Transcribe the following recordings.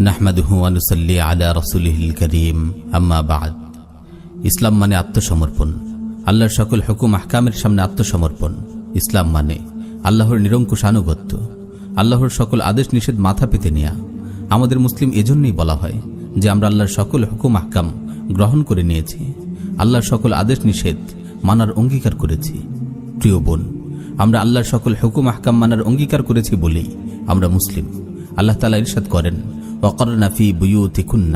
নাহমাদুহু আনুসাল্লি আলা রসুলিহিল করিম। আম্মা বাদ। ইসলাম মানে আত্মসমর্পণ। আল্লাহর সকল হুকুম আহকামের সামনে আত্মসমর্পণ। ইসলাম মানে আল্লাহর নিরঙ্কুশ আনুগত্য। আল্লাহর সকল আদেশ নিষেধ মাথা পেতে নেয়া। আমাদের মুসলিম এজন্যই বলা হয় যে আমরা আল্লাহর সকল হুকুম আহকাম গ্রহণ করে নিয়েছি। আল্লাহর সকল আদেশ নিষেধ মানার অঙ্গীকার করেছি। প্রিয় বোন, আমরা আল্লাহর সকল হুকুম আহকাম মানার অঙ্গীকার করেছি বলেই আমরা মুসলিম। আল্লাহ তালা ইরশাদ করেন وقرن في بيوتكن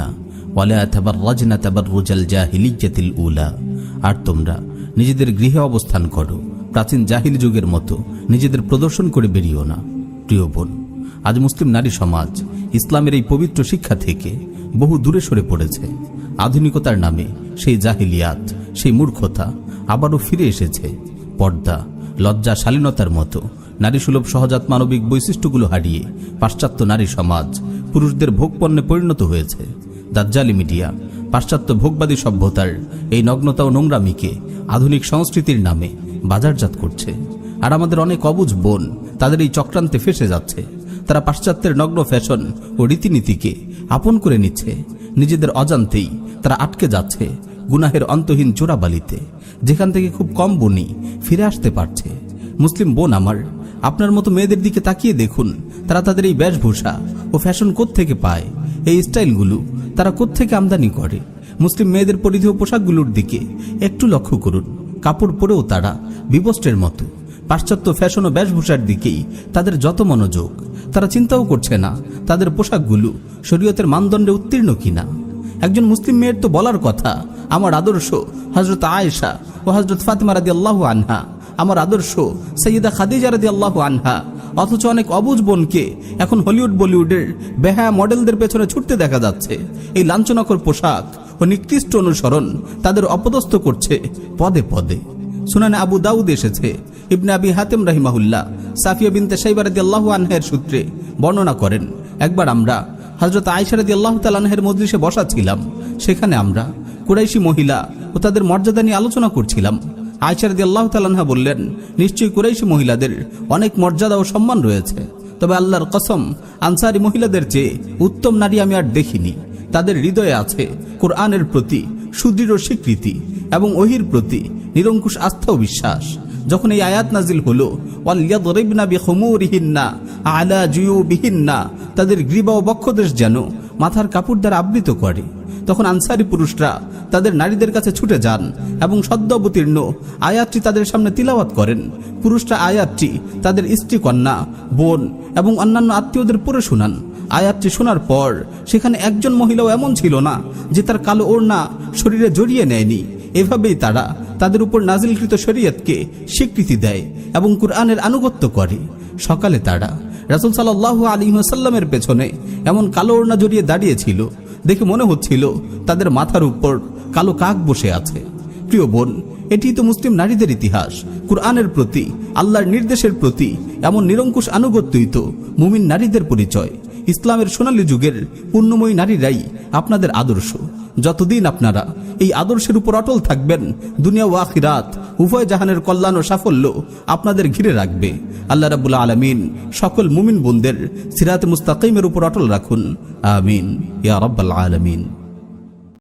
ولا تبرجن تبرج الجاهلية الأولى আর তোমরা নিজেদের গৃহে অবস্থান করো প্রাচীন জাহিল যুগের মতো নিজেদের প্রদর্শন করে বেরিয়েও না প্রিয় বোন আজ মুসলিম নারী সমাজ ইসলামের এই পবিত্র শিক্ষা থেকে বহু দূরে সরে পড়েছে আধুনিকতার নামে সেই জাহিলিয়াত সেই মূর্খতা আবারও ফিরে এসেছে পর্দা লজ্জা শালীনতার মতো নারী সুলভ সহজাত মানবিক বৈশিষ্ট্যগুলো হারিয়ে পাশ্চাত্য নারী সমাজ পুরুষদের ভোগপণ্যে পরিণত হয়েছে। দাজ্জালি মিডিয়া, পাশ্চাত্য ভোগবাদী সভ্যতার এই নগ্নতা ও নোংরামিকে আধুনিক সংস্কৃতির নামে বাজারজাত করছে। আর আমাদের অনেক অবুজ বোন তাদের এই চক্রান্তে ফেসে যাচ্ছে। তারা পাশ্চাত্যের নগ্ন ফ্যাশন ও রীতিনীতিকে আপন করে নিচ্ছে। নিজেদের অজান্তেই তারা আটকে যাচ্ছে গুনাহের অন্তহীন চোরাবালিতে। যেখান থেকে খুব কম বোনই ফিরে আসতে পারছে। মুসলিম বোন আমার, আপনার মতো মেয়েদের দিকে তাকিয়ে দেখুন, তারা তাদের এই বেশভূষা ও ফ্যাশন থেকে পায়? এই স্টাইলগুলো তারা থেকে আমদানি করে? মুসলিম মেয়েদের পরিধেয় পোশাকগুলোর দিকে একটু লক্ষ্য করুন। কাপড় পরেও তারা বিবস্ত্রের মতো। পাশ্চাত্য ফ্যাশন ও বেশভূষার দিকেই তাদের যত মনোযোগ, তারা চিন্তাও করছে না তাদের পোশাকগুলো শরীয়তের মানদণ্ডে উত্তীর্ণ কিনা। একজন মুসলিম মেয়ের তো বলার কথা, আমার আদর্শ হজরত আয়েশা ও হজরত ফাতেমা রাদি আল্লাহ আনহা, আমার আদর্শ সৈয়দা খাদিজা রাদি আল্লাহ আনহা অথচ অনেক অবুজ বোনকে এখন হলিউড বলিউডের বেহা মডেলদের পেছনে ছুটতে দেখা যাচ্ছে। এই লাঞ্ছনাকর পোশাক ও নিকৃষ্ট অনুসরণ তাদের অপদস্থ করছে পদে পদে। সুনানে আবু দাউদ এসেছে। ইবনে আবি হাতেম রাহিমাহুল্লাহ সাফিয়া বিনতে সাইবারাদি আল্লাহ আনহের সূত্রে বর্ণনা করেন, একবার আমরা হজরত আয়সারাদি আল্লাহ তালানহের মজলিসে বসা ছিলাম। সেখানে আমরা কুরাইশি মহিলা ও তাদের মর্যাদা নিয়ে আলোচনা করছিলাম। আয়সারদি আল্লাহ তালানহা বললেন, নিশ্চয়ই কুরাইশি মহিলাদের অনেক মর্যাদা ও সম্মান রয়েছে। তবে আল্লাহর কসম, আনসারি মহিলাদের চেয়ে উত্তম নারী আমি আর দেখিনি। তাদের হৃদয়ে আছে কোরআনের প্রতি সুদৃঢ় স্বীকৃতি এবং ওহির প্রতি নিরঙ্কুশ আস্থা ও বিশ্বাস। যখন এই আয়াত নাজিল হলো আলা তাদের গ্রীবা ও বক্ষদেশ যেন মাথার কাপড় দ্বারা আবৃত করে। তখন আনসারি পুরুষরা তাদের নারীদের কাছে ছুটে যান এবং সদ্য অবতীর্ণ আয়াতটি তাদের সামনে তিলাওয়াত করেন। পুরুষরা আয়াতটি তাদের স্ত্রী, কন্যা, বোন এবং অন্যান্য আত্মীয়দের পড়ে শোনান। আয়াতটি শোনার পর সেখানে একজন মহিলাও এমন ছিল না যে তার কালো ওড়না শরীরে জড়িয়ে নেয়নি। এভাবেই তারা তাদের উপর নাজিলকৃত শরীয়তকে স্বীকৃতি দেয় এবং কুরআনের আনুগত্য করে। সকালে তারা রাসুল সাল্লাহ আলী সাল্লামের পেছনে এমন কালো ওড়না জড়িয়ে দাঁড়িয়েছিল দেখে মনে হচ্ছিল তাদের মাথার উপর কালো কাক বসে আছে। প্রিয় বোন, এটি তো মুসলিম নারীদের ইতিহাস। কুরআনের প্রতি, আল্লাহর নির্দেশের প্রতি এমন নিরঙ্কুশ আনুগত্যই তো মুমিন নারীদের পরিচয়। ইসলামের সোনালী যুগের পূর্ণময়ী নারীরাই আপনাদের আদর্শ। যতদিন আপনারা এই আদর্শের উপর অটল থাকবেন, দুনিয়া ও আখিরাত উভয় জাহানের কল্যাণ ও সাফল্য আপনাদের ঘিরে রাখবে। আল্লাহ রাবুল্লা আলমিন সকল মুমিন বোনদের সিরাত মুস্তাকিমের উপর অটল রাখুন। আমিন। ইয়া রব্বাল আলমিন।